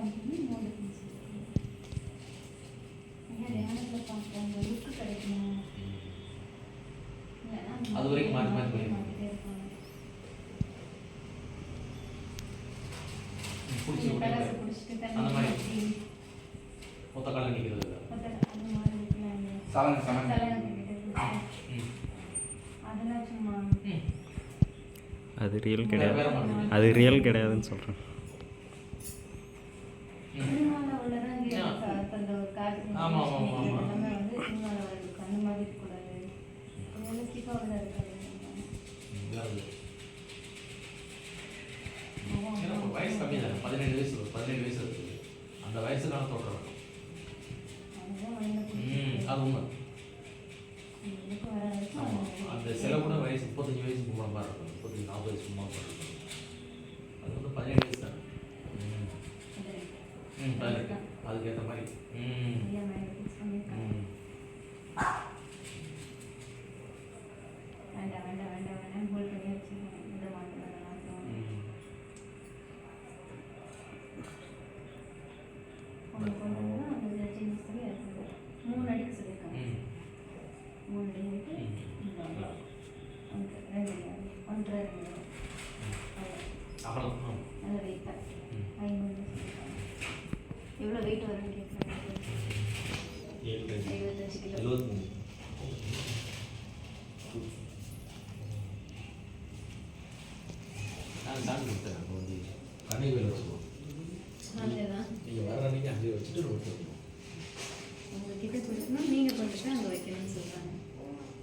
இன்னொன்று அந்த லுக்கு அது வரைக்கும் மாற்றி மாற்றி இருப்பாங்க. அந்த மாதிரி. மொத்த காலம் நிற்கிறது சலங்க சலங்க. அதெல்லாம் சும்மா அது ரியல் கிடையாது. அது ரியல் கிடையாதுன்னு சொல்கிறேன் வயசு கம்மி தானே பதினேழு வயசு பதினேழு வயசு இருக்குது அந்த வயசுக்கான நான் ம் அது உண்மை ஆமாம் அந்த சில கூட வயசு முப்பத்தஞ்சு வயசு கும்பலம் மாதிரி இருக்கும் முப்பத்தஞ்சு நாற்பது வயசு கும்பலம் மாதிரி இருக்கும் அது வந்து பதினேழு வயசு தானே ம் ம் பதினெட்டு அதுக்கேற்ற மாதிரி ம் ம் கொண்டு வந்து அந்த சேஞ்சஸ் பண்ணி எடுத்துக்கோ மூணு அடிக்கு சொல்லியிருக்காங்க மூணு அடி விட்டு ம். இந்த அடி. ஒன்றரை ரெண்டு ஒன்றரை ரெண்டு நல்ல வெயிட்டாக ம் ஐநூறு எவ்வளோ வெயிட் வரும்னு கேட்குறாங்க எழுபத்தஞ்சு கிலோ எழுபத்தி சார்ஜ் கொடுத்தேன் அப்போ வந்து கண்ணை வேலை வச்சுருவோம் நீங்கள் வர அன்னைக்கு அங்கே வச்சுட்டு ரோட்டு வைக்கணும் உங்ககிட்ட கொடுக்கணும் நீங்கள் கொண்டு அங்கே வைக்கணும்னு சொல்கிறாங்க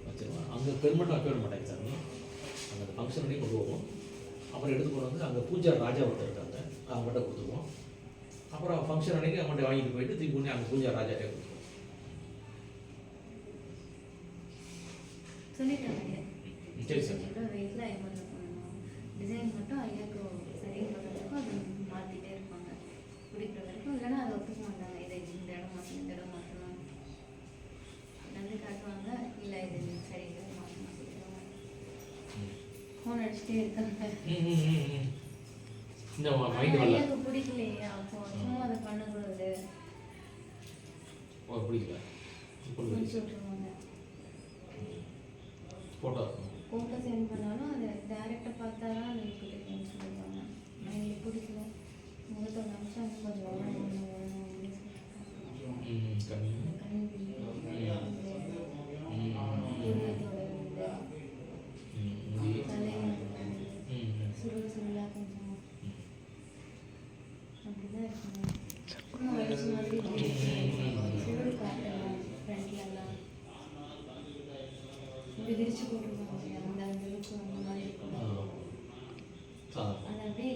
வச்சிருவோம் அங்கே பெருமட்டம் வைக்க விட மாட்டாங்க சாமி அங்கே ஃபங்க்ஷன் பண்ணி கொண்டு போவோம் அப்புறம் எடுத்து கொண்டு வந்து அங்கே பூஜா ராஜா ஒருத்தர் இருக்காங்க அவங்கள்ட்ட கொடுத்துருவோம் அப்புறம் ஃபங்க்ஷன் அன்னைக்கு அவங்கள்ட்ட வாங்கிட்டு போயிட்டு திருப்பி கொண்டு அங்கே பூஜா ராஜாட்டே கொடுத்துருவோம் சொல்லிட்டாங்க சரி சார் டிசைன் மட்டும் ஐயாக்கு சரிங்க பண்ணுறதுக்கும் அது மாற்றிட்டே இருப்பாங்க. பிடிக்கிற வரைக்கும் இல்லைன்னா அதை ஒத்துக்க மாட்டாங்க. இதை இந்த இடம் மாற்றணும் இந்த இடம் மாற்றணும் வந்து காட்டுவாங்க. இல்லை இது சரி மாற்றணும் ஃபோன் அடிச்சுட்டே இருக்காங்க. இந்த மைண்டு வரல. பிடிக்கலையே அப்போ சும்மா அதை பண்ணக்கூடாது ஓ பிடிக்கல. கொண்டு ஃபோக்கஸ் என்ன ஃபோட்டோ சென்ட் பண்ணாலும் அதை டேரெக்டாக பார்த்தா தான் அது பிடிக்கும்னு சொல்லுவாங்க எனக்கு பிடிக்கல. முகத்தை நினச்சா இன்னும் கொஞ்சம் விரிச்சு போட்டுருவாங்க அந்த அந்த லுக்கு அந்த மாதிரி இருக்கும் சாதாரண அது அப்படியே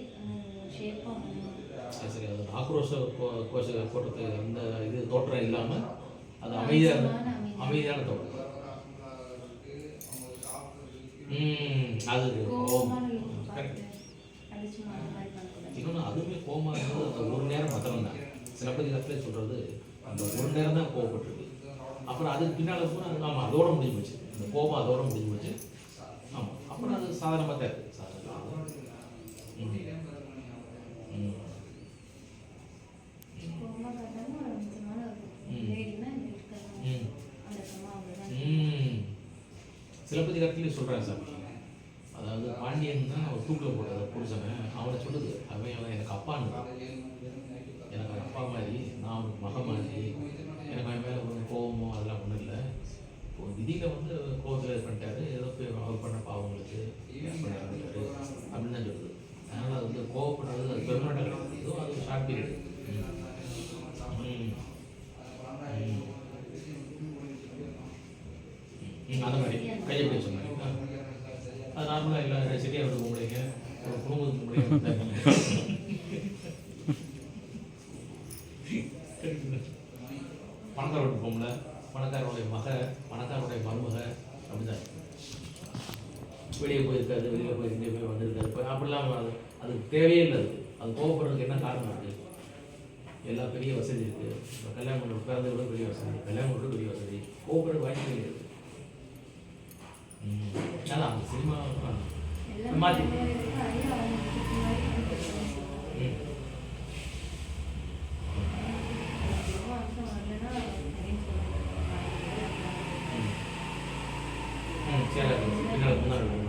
ஷேப்பாக பண்ணணும் சரி சரி அது ஆக்ரோஷ கோஷ போட்டது அந்த இது தோற்றம் இல்லாமல் அது அமைதியான அமைதியான தோற்றம் ம் அது இன்னொன்று அதுவுமே கோமா இருந்தது அந்த ஒரு நேரம் மாத்திரம் தான் சிலப்பதிகாரத்திலே சொல்கிறது அந்த ஒரு நேரம் தான் கோவப்பட்டிருக்கு அப்புறம் அதுக்கு பின்னால் இருக்கும் ஆமாம் அதோட முடிஞ்சு போச்சு. அந்த கோபம் அதோட முடிஞ்சு போச்சு. ஆமாம் அப்புறம் அது சாதாரணமாக தான் இருக்குது சாதாரணமாக ம். சிலப்பதிகாரத்திலே சொல்கிறாங்க சாமி அதாவது பாண்டியன் தான் அவர் தூக்கில் போட்டது புருஷனை. அவனை சொல்லுது அவன் அவன் எனக்கு அப்பான்னு எனக்கு அவன் அப்பா மாதிரி நான் அவனுக்கு மகன் மாதிரி எனக்கு அவன் மேலே ஒன்றும் கோபமோ அதெல்லாம் ஒன்றும் இல்லை இப்போ விதியில் வந்து கோபத்தில் இது பண்ணிட்டாரு ஏதோ போய் அவர் பண்ண பாவங்களுக்கு பண்ணிட்டாரு அப்படின்னு தான் சொல்லுது அதனால் அது வந்து கோவப்படுறது அது பெர்மனெண்ட்டாக கிடையாது ஏதோ அது ஒரு ஷார்ட் பீரியட் ம் ம் ம், அந்த மாதிரி கையை பிடிச்ச மாதிரி. அது நார்மலாக இல்லை சரியாக விட முடியுங்க ஒரு குடும்பத்துக்கு முடியும் பணக்காரோட பொம்பளை பணக்காரனுடைய மக பணக்காரனுடைய மருமக அப்படிதான். வெளியே போயிருக்காது வெளியே போய் இங்கே போய் வந்திருக்காது போய் அப்படிலாம் அது அதுக்கு தேவையே இல்லை அது. அது கோவப்படுறதுக்கு என்ன காரணம் இருக்குது எல்லா பெரிய வசதி இருக்குது இப்போ கல்யாணம் பண்ண உட்கார்ந்து விட பெரிய வசதி. கல்யாணம் விட பெரிய வசதி. கோவப்படுற வாய்ப்பு இருக்குது நல்லா சினிமா மாற்றி சரி பின்னால்